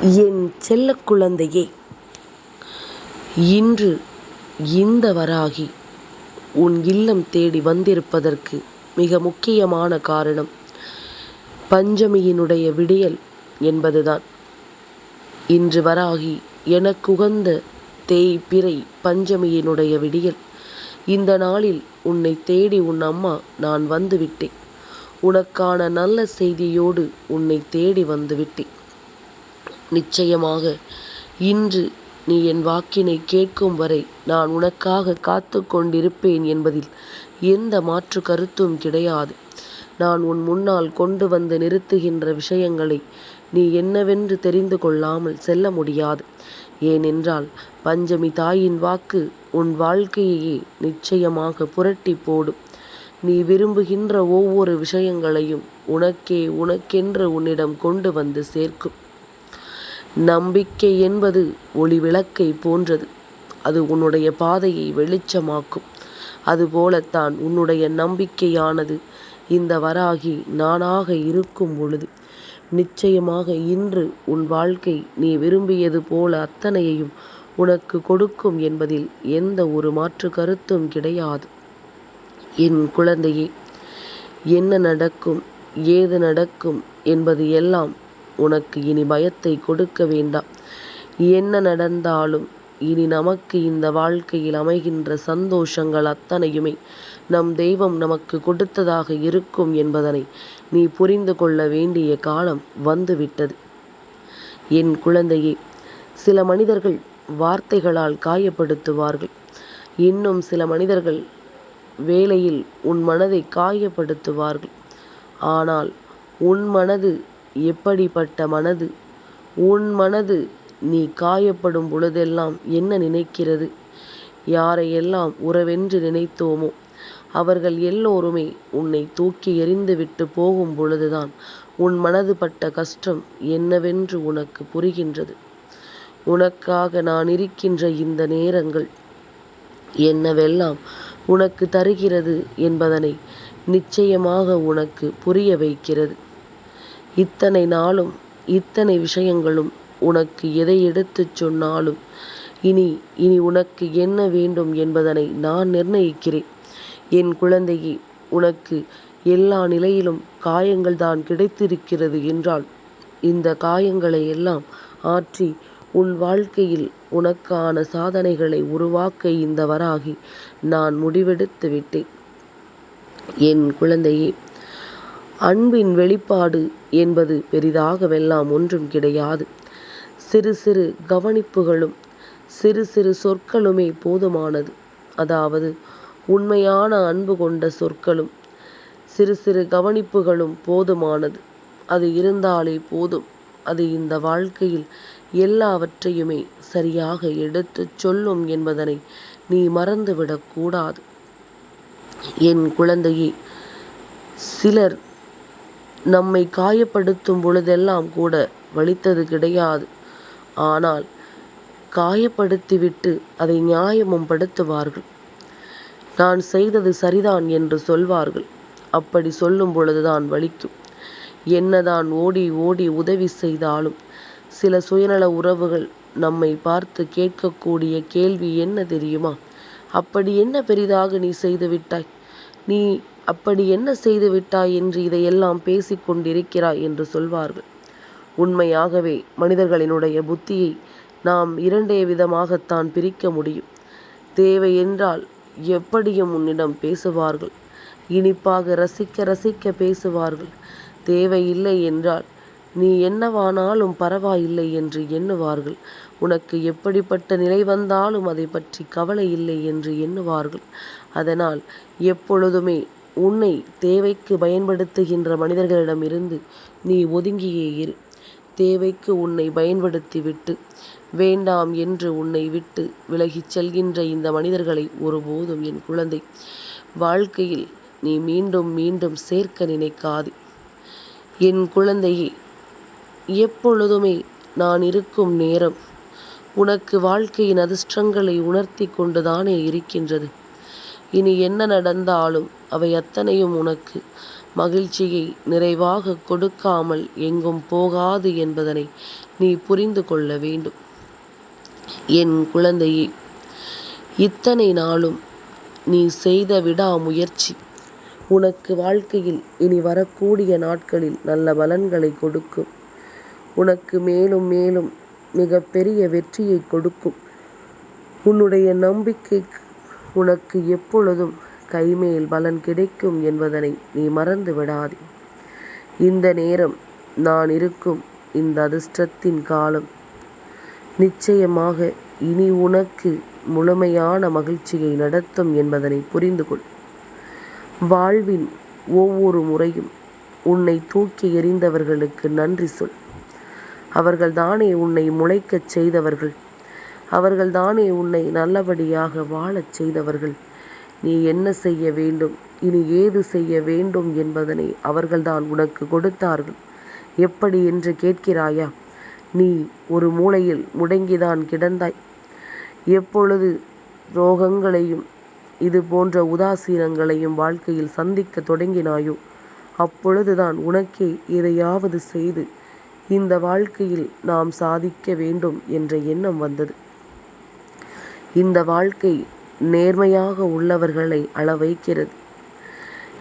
என் செல்ல குழந்தையே இன்று இந்த வராகி உன் இல்லம் தேடி வந்திருப்பதற்கு மிக முக்கியமான காரணம் பஞ்சமியினுடைய விடியல் என்பதுதான். இன்று வராகி எனக்குகந்த தேய்பிறை பஞ்சமியினுடைய விடியல். இந்த நாளில் உன்னை தேடி உன் அம்மா நான் வந்துவிட்டேன். உனக்கான நல்ல செய்தியோடு உன்னை தேடி வந்துவிட்டேன். நிச்சயமாக. இன்று நீ என் வாக்கினை கேட்கும் வரை நான் உனக்காக காத்து கொண்டிருப்பேன் என்பதில் எந்த மாற்று கருத்தும் கிடையாது. நான் உன் முன்னால் கொண்டு வந்து நிறுத்துகின்ற விஷயங்களை நீ என்னவென்று தெரிந்து கொள்ளாமல் செல்ல முடியாது. ஏனென்றால் பஞ்சமி தாயின் வாக்கு உன் வாழ்க்கையையே நிச்சயமாக புரட்டி போடும். நீ விரும்புகின்ற ஒவ்வொரு விஷயங்களையும் உனக்கே உனக்கென்று உன்னிடம் கொண்டு வந்து சேர்க்கும். நம்பிக்கை என்பது ஒளி விளக்கை போன்றது. அது உன்னுடைய பாதையை வெளிச்சமாக்கும். அதுபோலத்தான் உன்னுடைய நம்பிக்கையானது இந்த வராகி நானாக இருக்கும் பொழுது. நிச்சயமாக இன்று உன் வாழ்க்கை நீ விரும்பியது போல அத்தனையையும் உனக்கு கொடுக்கும் என்பதில் எந்த ஒரு மாற்று கருத்தும் கிடையாது. என் குழந்தையே என்ன நடக்கும் ஏது நடக்கும் என்பது எல்லாம் உனக்கு இனி பயத்தை கொடுக்க வேண்டாம். என்ன நடந்தாலும் இனி நமக்கு இந்த வாழ்க்கையில் அமைகின்ற சந்தோஷங்கள் அத்தனையுமே நம் தெய்வம் நமக்கு கொடுத்ததாக இருக்கும் என்பதனை நீ புரிந்து கொள்ள வேண்டிய காலம் வந்துவிட்டது. என் குழந்தையே சில மனிதர்கள் வார்த்தைகளால் காயப்படுத்துவார்கள். இன்னும் சில மனிதர்கள் வேலையில் உன் மனதை காயப்படுத்துவார்கள். ஆனால் உன் மனது எப்படிப்பட்ட மனது? உன் மனது நீ காயப்படும் பொழுதெல்லாம் என்ன நினைக்கிறது? யாரையெல்லாம் உறவென்று நினைத்தோமோ அவர்கள் எல்லோருமே உன்னை தூக்கி எறிந்துவிட்டு போகும் பொழுதுதான் உன் மனது பட்ட கஷ்டம் என்னவென்று உனக்கு புரிகின்றது. உனக்காக நான் இருக்கின்ற இந்த நேரங்கள் என்னவெல்லாம் உனக்கு தருகிறது என்பதனை நிச்சயமாக உனக்கு புரிய வைக்கிறது. இத்தனை நாளும் இத்தனை விஷயங்களும் உனக்கு எதை எடுத்துச் சொன்னாலும் இனி இனி உனக்கு என்ன வேண்டும் என்பதனை நான் நிர்ணயிக்கிறேன். என் குழந்தையே உனக்கு எல்லா நிலையிலும் காயங்கள் தான் கிடைத்திருக்கிறது என்றால் இந்த காயங்களை எல்லாம் ஆற்றி உன் வாழ்க்கையில் உனக்கான சாதனைகளை உருவாக்க இந்த வராகி நான் முடிவெடுத்து விட்டேன். என் குழந்தையே அன்பின் வெளிப்பாடு என்பது பெரிதாகவெல்லாம் ஒன்றும் கிடையாது. சிறு சிறு கவனிப்புகளும் சிறு சிறு சொற்களுமே போதுமானது. அதாவது உண்மையான அன்பு கொண்ட சொற்களும் சிறு சிறு கவனிப்புகளும் போதுமானது. அது இருந்தாலே போதும். அது இந்த வாழ்க்கையில் எல்லாவற்றையுமே சரியாக எடுத்துச் சொல்லும் என்பதனை நீ மறந்துவிடக்கூடாது என் குழந்தையே சிலர் நம்மை காயப்படுத்தும் பொழுதெல்லாம் கூட வலித்தது கிடையாது. ஆனால் காயப்படுத்திவிட்டு அதை நியாயமும் படுத்துவார்கள். நான் செய்தது சரிதான் என்று சொல்வார்கள். அப்படி சொல்லும் பொழுதுதான் வலிக்கும். என்னதான் ஓடி ஓடி உதவி செய்தாலும் சில சுயநல உறவுகள் நம்மை பார்த்து கேட்கக்கூடிய கேள்வி என்ன தெரியுமா? அப்படி என்ன பெரிதாக நீ செய்து விட்டாய்? நீ அப்படி என்ன செய்து விட்டாய் என்று இதையெல்லாம் பேசிக் கொண்டிருக்கிறாய் என்று சொல்வார்கள். உண்மையாகவே மனிதர்களினுடைய புத்தியை நாம் இரண்டே விதமாகத்தான் பிரிக்க முடியும். தேவை என்றால் எப்படியும் உன்னிடம் பேசுவார்கள். இனிப்பாக ரசிக்க ரசிக்க பேசுவார்கள். தேவையில்லை என்றால் நீ என்னவானாலும் பரவாயில்லை என்று எண்ணுவார்கள். உனக்கு எப்படிப்பட்ட நிலை வந்தாலும் அதை பற்றி கவலை இல்லை என்று எண்ணுவார்கள். அதனால் எப்பொழுதுமே உன்னை தேவைக்கு பயன்படுத்துகின்ற மனிதர்களிடமிருந்து நீ ஒதுங்கியே இரு. தேவைக்கு உன்னை பயன்படுத்திவிட்டு வேண்டாம் என்று உன்னை விட்டு விலகிச் செல்கின்ற இந்த மனிதர்களை ஒருபோதும் என் குழந்தை வாழ்க்கையில் நீ மீண்டும் மீண்டும் சேர்க்க நினைக்காது. என் குழந்தையே எப்பொழுதுமே நான் இருக்கும் நேரம் உனக்கு வாழ்க்கையின் அதிர்ஷ்டங்களை உணர்த்தி கொண்டுதானே இருக்கின்றது. இனி என்ன நடந்தாலும் அவை அத்தனையும் உனக்கு. மகிழ்ச்சியை நிறைவாக கொடுக்காமல் எங்கும் போகாது என்பதனை நீ புரிந்து கொள்ள வேண்டும். என் குழந்தையே இத்தனை நாளும் நீ செய்த விடாமுயற்சி உனக்கு வாழ்க்கையில் இனி வரக்கூடிய நாட்களில் நல்ல பலன்களை கொடுக்கும். உனக்கு மேலும் மேலும் மிகப்பெரிய வெற்றியை கொடுக்கும். உன்னுடைய நம்பிக்கை உனக்கு எப்பொழுதும் கைமேல் பலன் கிடைக்கும் என்பதனை நீ மறந்து விடாதே. இந்த நேரம் நான் இருக்கும் இந்த அதிர்ஷ்டத்தின் காலம். நிச்சயமாக இனி உனக்கு முழுமையான மகிழ்ச்சியை நடத்தும் என்பதனை புரிந்து கொள் வாழ்வின் ஒவ்வொரு முறையும் உன்னை தூக்கி எறிந்தவர்களுக்கு நன்றி சொல். அவர்கள் தானே உன்னை முளைக்கச் செய்தவர்கள். அவர்கள்தானே உன்னை நல்லபடியாக வாழச் செய்தவர்கள். நீ என்ன செய்ய வேண்டும்? இனி ஏது செய்ய வேண்டும் என்பதனை அவர்கள்தான் உனக்கு கொடுத்தார்கள். எப்படி என்று கேட்கிறாயா? நீ ஒரு மூலையில் முடங்கிதான் கிடந்தாய். எப்பொழுது ரோகங்களையும் இது போன்ற உதாசீனங்களையும் வாழ்க்கையில் சந்திக்க தொடங்கினாயோ அப்பொழுதுதான் உனக்கே எதையாவது செய்து இந்த வாழ்க்கையில் நாம் சாதிக்க வேண்டும் என்ற எண்ணம் வந்தது. இந்த வாழ்க்கை நேர்மையாக உள்ளவர்களை அள வைக்கிறது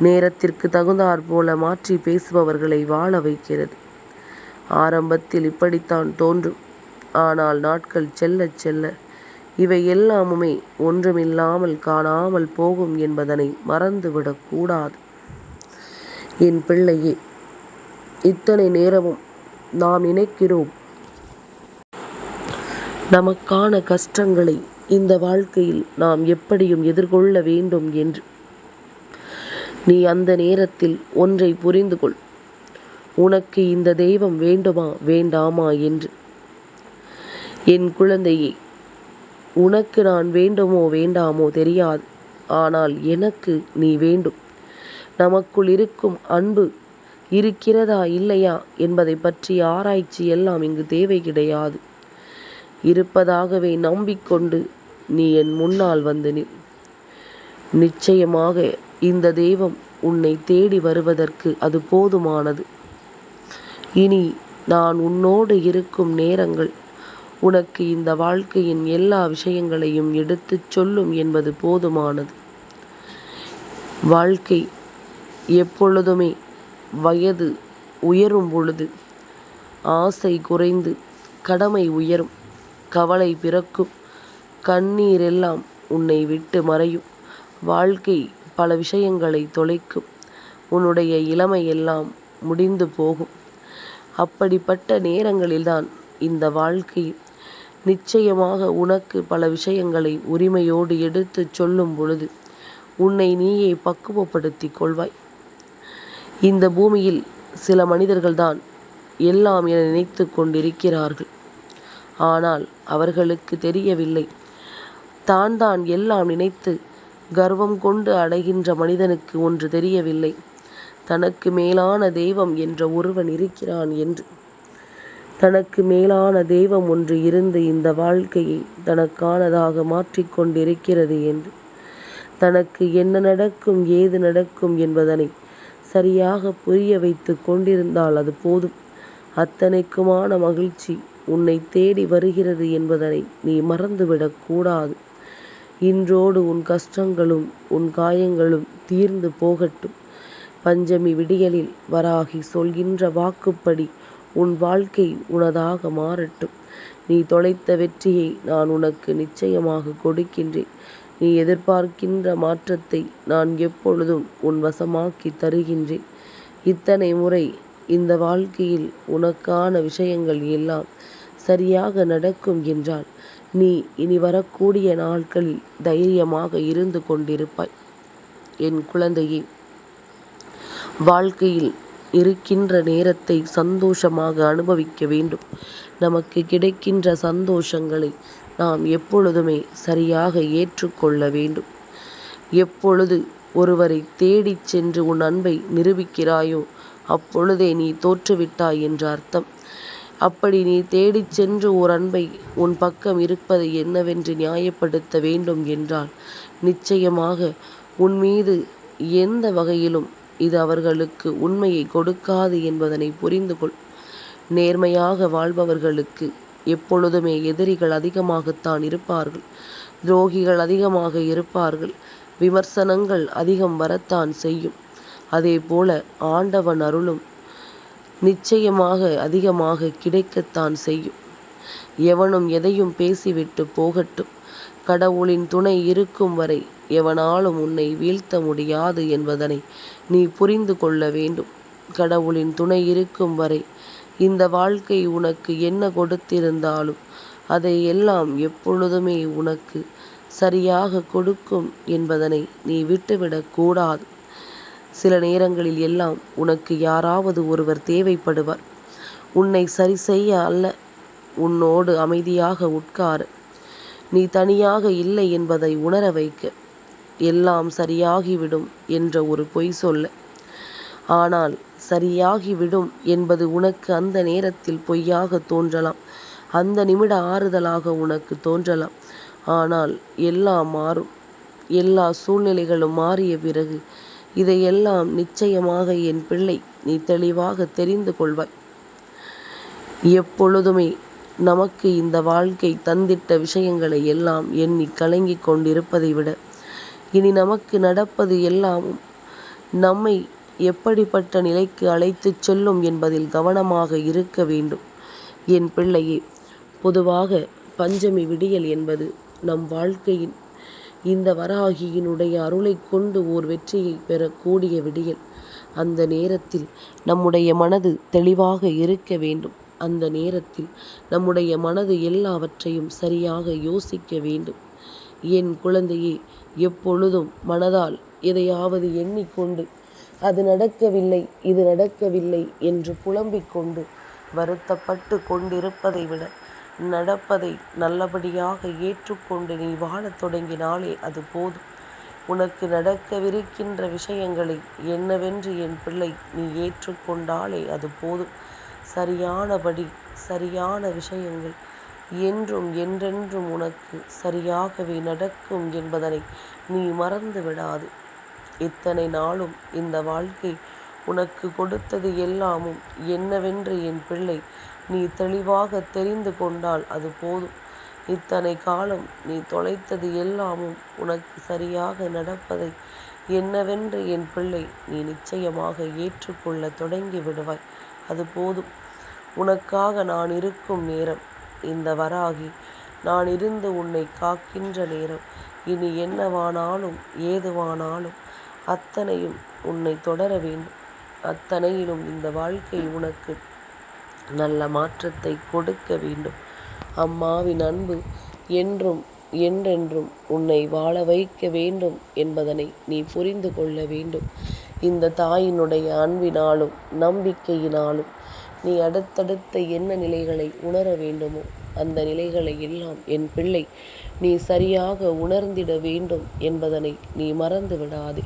நேரத்திற்கு தகுந்தாற் போல மாற்றி பேசுபவர்களை வாழ வைக்கிறது. ஆரம்பத்தில் இப்படித்தான் தோன்றும். ஆனால் நாட்கள் செல்ல செல்ல இவை எல்லாமுமே ஒன்றுமில்லாமல் காணாமல் போகும் என்பதனை மறந்துவிடக்கூடாது என் பிள்ளையே இத்தனை நேரமும் நாம் நினைக்கிறோம். நமக்கான கஷ்டங்களை இந்த வாழ்க்கையில் நாம் எப்படியும் எதிர்கொள்ள வேண்டும் என்று. நீ அந்த நேரத்தில் ஒன்றை புரிந்து கொள். உனக்கு இந்த தெய்வம் வேண்டுமா வேண்டாமா என்று. என் குழந்தையே உனக்கு நான் வேண்டுமோ வேண்டாமோ தெரியாது. ஆனால் எனக்கு நீ வேண்டும். நமக்குள் இருக்கும் அன்பு இருக்கிறதா இல்லையா என்பதை பற்றிய ஆராய்ச்சி எல்லாம் இங்கு தேவை கிடையாது. இருப்பதாகவே நம்பிக்கொண்டு நீ என் முன்னால் வந்து நில். நிச்சயமாக இந்த தெய்வம் உன்னை தேடி வருவதற்கு அது போதுமானது. இனி நான் உன்னோடு இருக்கும் நேரங்கள் உனக்கு இந்த வாழ்க்கையின் எல்லா விஷயங்களையும் எடுத்துச் சொல்லும் என்பது போதுமானது. வாழ்க்கை எப்பொழுதுமே வயது உயரும் பொழுது ஆசை குறைந்து கடமை உயரும். கவலை பிறக்கும். கண்ணீரெல்லாம் உன்னை விட்டு மறையும். வாழ்க்கை பல விஷயங்களை தொலைக்கும். உன்னுடைய இளமையெல்லாம் முடிந்து போகும். அப்படிப்பட்ட நேரங்களில்தான் இந்த வாழ்க்கை நிச்சயமாக உனக்கு பல விஷயங்களை உரிமையோடு எடுத்துச் சொல்லும் பொழுது உன்னை நீயே பக்குவப்படுத்தி கொள்வாய். இந்த பூமியில் சில மனிதர்கள்தான் எல்லாம் என நினைத்து கொண்டிருக்கிறார்கள். ஆனால் அவர்களுக்கு தெரியவில்லை. தான் தான் எல்லாம் நினைத்து கர்வம் கொண்டு அடைகின்ற மனிதனுக்கு ஒன்று தெரியவில்லை. தனக்கு மேலான தெய்வம் என்ற ஒருவன் இருக்கிறான் என்று. தனக்கு மேலான தெய்வம் ஒன்று இருந்து இந்த வாழ்க்கையை தனக்கானதாக மாற்றிக்கொண்டிருக்கிறது என்று. தனக்கு என்ன நடக்கும் ஏது நடக்கும் என்பதனை சரியாக புரிய வைத்து கொண்டிருந்தால் அது போதும். அத்தனைக்குமான மகிழ்ச்சி உன்னை தேடி வருகிறது என்பதனை நீ மறந்துவிடக் கூடாது. இன்றோடு உன் கஷ்டங்களும் உன் காயங்களும் தீர்ந்து போகட்டும். பஞ்சமி விடியலில் வராகி சொல்கின்ற வாக்குப்படி உன் வாழ்க்கை உனதாக மாறட்டும். நீ தொலைத்த வெற்றியை நான் உனக்கு நிச்சயமாக கொடுக்கின்றேன். நீ எதிர்பார்க்கின்ற மாற்றத்தை நான் எப்பொழுதும் உன் வசமாக்கி தருகின்றேன். இத்தனை முறை இந்த வாழ்க்கையில் உனக்கான விஷயங்கள் எல்லாம் சரியாக நடக்கும் என்றால் நீ இனி வரக்கூடிய நாட்களில் தைரியமாக இருந்து கொண்டிருப்பாய். என் குழந்தையே வாழ்க்கையில் இருக்கின்ற நேரத்தை சந்தோஷமாக அனுபவிக்க வேண்டும். நமக்கு கிடைக்கின்ற சந்தோஷங்களை நாம் எப்பொழுதுமே சரியாக ஏற்றுக்கொள்ள வேண்டும். எப்பொழுது ஒருவரை தேடிச் சென்று உன் அன்பை நிரூபிக்கிறாயோ அப்பொழுதே நீ தோற்றுவிட்டாய் என்று அர்த்தம். அப்படி நீ தேடிச் சென்று ஓர் அன்பை உன் பக்கம் இருப்பதை என்னவென்று நியாயப்படுத்த வேண்டும் என்றால் நிச்சயமாக உன் மீது எந்த வகையிலும் இது அவர்களுக்கு உண்மையை கொடுக்காது என்பதனை புரிந்து கொள். நேர்மையாக வாழ்பவர்களுக்கு எப்பொழுதுமே எதிரிகள் அதிகமாகத்தான் இருப்பார்கள். துரோகிகள் அதிகமாக இருப்பார்கள். விமர்சனங்கள் அதிகம் வரத்தான் செய்யும். அதேபோல ஆண்டவன் அருளும் நிச்சயமாக அதிகமாக கிடைக்கத்தான் செய்யும். எவனும் எதையும் பேசிவிட்டு போகட்டும். கடவுளின் துணை இருக்கும் வரை எவனாலும் உன்னை வீழ்த்த முடியாது என்பதனை நீ புரிந்து கொள்ள வேண்டும். கடவுளின் துணை இருக்கும் வரை இந்த வாழ்க்கை உனக்கு என்ன கொடுத்திருந்தாலும் அதை எல்லாம் எப்பொழுதுமே உனக்கு சரியாக கொடுக்கும் என்பதனை நீ விட்டுவிடக்கூடாது சில நேரங்களில் எல்லாம் உனக்கு யாராவது ஒருவர் தேவைப்படுவார். உன்னை சரி செய்ய அல்ல உன்னோடு அமைதியாக உட்கார. நீ தனியாக இல்லை என்பதை உணர வைக்க. எல்லாம் சரியாகிவிடும் என்ற ஒரு பொய் சொல்ல ஆனால் சரியாகிவிடும் என்பது உனக்கு அந்த நேரத்தில் பொய்யாக தோன்றலாம். அந்த நிமிட ஆறுதலாக உனக்கு தோன்றலாம். ஆனால் எல்லாம் மாறும். எல்லா சூழ்நிலைகளும் மாறிய பிறகு இதையெல்லாம் நிச்சயமாக என் பிள்ளை நீ தெளிவாக தெரிந்து கொள்வாய். எப்பொழுதுமே நமக்கு இந்த வாழ்க்கை தந்திட்ட விஷயங்களை எல்லாம் எண்ணி கலங்கிக் கொண்டிருப்பதை விட இனி நமக்கு நடப்பது எல்லாமும் நம்மை எப்படிப்பட்ட நிலைக்கு அழைத்துச் செல்லும் என்பதில் கவனமாக இருக்க வேண்டும். என் பிள்ளையே பொதுவாக பஞ்சமி விடியல் என்பது நம் வாழ்க்கையின் இந்த வராகியினுடைய அருளைக் கொண்டு ஓர் வெற்றியை பெறக்கூடிய விடியல். அந்த நேரத்தில் நம்முடைய மனது தெளிவாக இருக்க வேண்டும். அந்த நேரத்தில் நம்முடைய மனது எல்லாவற்றையும் சரியாக யோசிக்க வேண்டும். என் குழந்தையே எப்பொழுதும் மனதால் எதையாவது எண்ணிக்கொண்டு அது நடக்கவில்லை இது நடக்கவில்லை என்று புலம்பிக் கொண்டு வருத்தப்பட்டு கொண்டிருப்பதை விட நடப்பதை நல்லபடியாக ஏற்றுக்கொண்டு நீ வாழத் தொடங்கினாலே அது போதும். உனக்கு நடக்கவிருக்கின்ற விஷயங்களை என்னவென்று என் பிள்ளை நீ ஏற்றுக்கொண்டாலே அது போதும். சரியானபடி சரியான விஷயங்கள் என்றும் என்றென்றும் உனக்கு சரியாகவே நடக்கும் என்பதனை நீ மறந்து விடாது இத்தனை நாளும் இந்த வாழ்க்கை உனக்கு கொடுத்தது எல்லாமும் என்னவென்று என் பிள்ளை நீ தெளிவாக தெரிந்து கொண்டால் அது போதும். இத்தனை காலம் நீ தொலைத்தது எல்லாமும் உனக்கு சரியாக நடப்பதை என்னவென்று என் பிள்ளை நீ நிச்சயமாக ஏற்றுக்கொள்ள தொடங்கி விடுவாய். அது போதும். உனக்காக நான் இருக்கும் நேரம் இந்த வராகி. நான் இருந்து உன்னை காக்கின்ற நேரம். இனி என்னவானாலும் ஏதுவானாலும் அத்தனையும் உன்னை தொடர வேண்டும். அத்தனையிலும் இந்த வாழ்க்கை உனக்கு நல்ல மாற்றத்தை கொடுக்க வேண்டும். அம்மாவின் அன்பு என்றும் என்றென்றும் உன்னை வாழ வைக்க வேண்டும் என்பதனை நீ புரிந்து கொள்ள வேண்டும். இந்த தாயினுடைய அன்பினாலும் நம்பிக்கையினாலும் நீ அடுத்தடுத்த என்ன நிலைகளை உணர வேண்டுமோ அந்த நிலைகளை எல்லாம் என் பிள்ளை நீ சரியாக உணர்ந்திட வேண்டும் என்பதனை நீ மறந்து விடாதே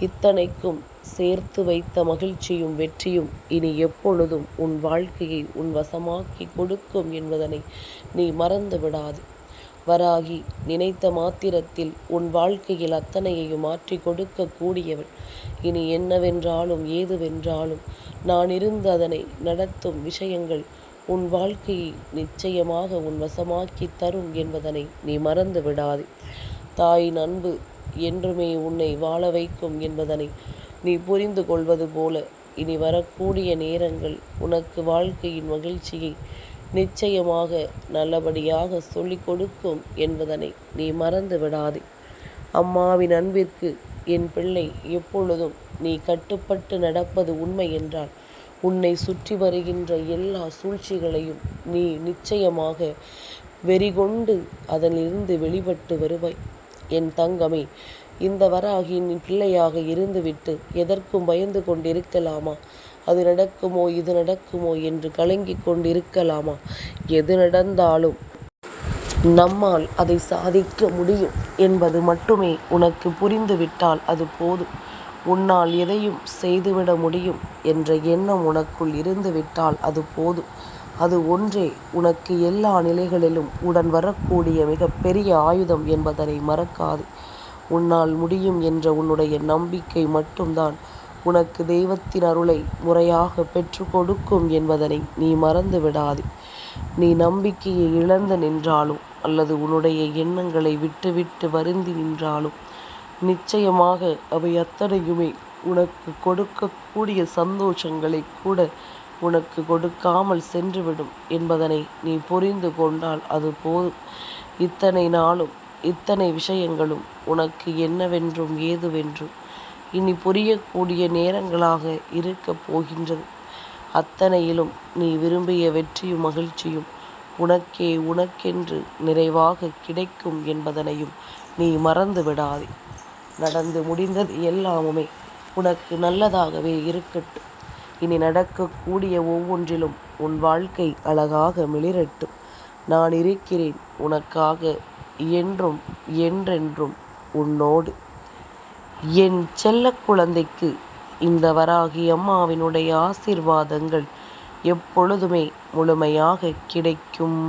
இத்தனைக்கும் சேர்த்து வைத்த மகிழ்ச்சியும் வெற்றியும் இனி எப்பொழுதும் உன் வாழ்க்கையை உன் வசமாக்கி கொடுக்கும் என்பதனை நீ மறந்து விடாது வராகி நினைத்த மாத்திரத்தில் உன் வாழ்க்கையில் அத்தனையையும் மாற்றி கொடுக்க கூடியவள். இனி என்னவென்றாலும் ஏதுவென்றாலும் நான் இருந்து அதனை நடத்தும் விஷயங்கள் உன் வாழ்க்கையை நிச்சயமாக உன் வசமாக்கி தரும் என்பதனை நீ மறந்து விடாதே தாயின் அன்பு என்றுமே உன்னை வாழ வைக்கும் என்பதனை நீ புரிந்து கொள்வது போல. இனி வரக்கூடிய நேரங்கள் உனக்கு வாழ்க்கையின் மகிழ்ச்சியை நிச்சயமாக நல்லபடியாக சொல்லிக் கொடுக்கும் என்பதனை நீ மறந்து விடாதே. அம்மாவின் அன்பிற்கு என் பிள்ளை எப்பொழுதும் நீ கட்டுப்பட்டு நடப்பது உண்மை என்றால் உன்னை சுற்றி வருகின்ற எல்லா சூழ்ச்சிகளையும் நீ நிச்சயமாக வெறிகொண்டு அதனிலிருந்து வெளிப்பட்டு வருவாய். என் தங்கமே இந்த வராகியின் பிள்ளையாக இருந்துவிட்டு எதற்கும் பயந்து கொண்டிருக்கலாமா? அது நடக்குமோ இது நடக்குமோ என்று கலங்கி கொண்டிருக்கலாமா? எது நடந்தாலும் நம்மால் அதை சாதிக்க முடியும் என்பது மட்டுமே உனக்கு புரிந்துவிட்டால் அது போதும். உன்னால் எதையும் செய்துவிட முடியும் என்ற எண்ணம் உனக்குள் இருந்துவிட்டால் அது போதும். அது ஒன்றே உனக்கு எல்லா நிலைகளிலும் உடன் வரக்கூடிய மிகப்பெரிய ஆயுதம் என்பதனை மறக்காது. உன்னால் முடியும் என்ற உன்னுடைய நம்பிக்கை மட்டும்தான் உனக்கு தெய்வத்தின் அருளை முறையாக பெற்று கொடுக்கும் என்பதனை நீ மறந்து விடாதே. நீ நம்பிக்கையை இழந்து நின்றாலும் அல்லது உன்னுடைய எண்ணங்களை விட்டுவிட்டு வருந்தி நின்றாலும் நிச்சயமாக அவை அத்தனையுமே உனக்கு கொடுக்கக்கூடிய சந்தோஷங்களை கூட உனக்கு கொடுக்காமல் சென்றுவிடும் என்பதனை நீ புரிந்து கொண்டால் அது போதும். இத்தனை நாளும் இத்தனை விஷயங்களும் உனக்கு என்னவென்றும் ஏதுவென்றும் இனி புரியக்கூடிய நேரங்களாக இருக்கப் போகின்றது. அத்தனையிலும் நீ விரும்பிய வெற்றியும் மகிழ்ச்சியும் உனக்கே உனக்கென்று நிறைவாக கிடைக்கும் என்பதனையும் நீ மறந்து விடாதே நடந்து முடிந்தது எல்லாமுமே உனக்கு நல்லதாகவே இருக்கட்டும். இனி நடக்கக்கூடிய ஒவ்வொன்றிலும் உன் வாழ்க்கை அழகாக மிளிரட்டும். நான் இருக்கிறேன் உனக்காக என்றும் என்றென்றும் உன்னோடு. என் செல்ல குழந்தைக்கு இந்த வராகி அம்மாவினுடைய ஆசீர்வாதங்கள் எப்பொழுதுமே முழுமையாக கிடைக்கும்.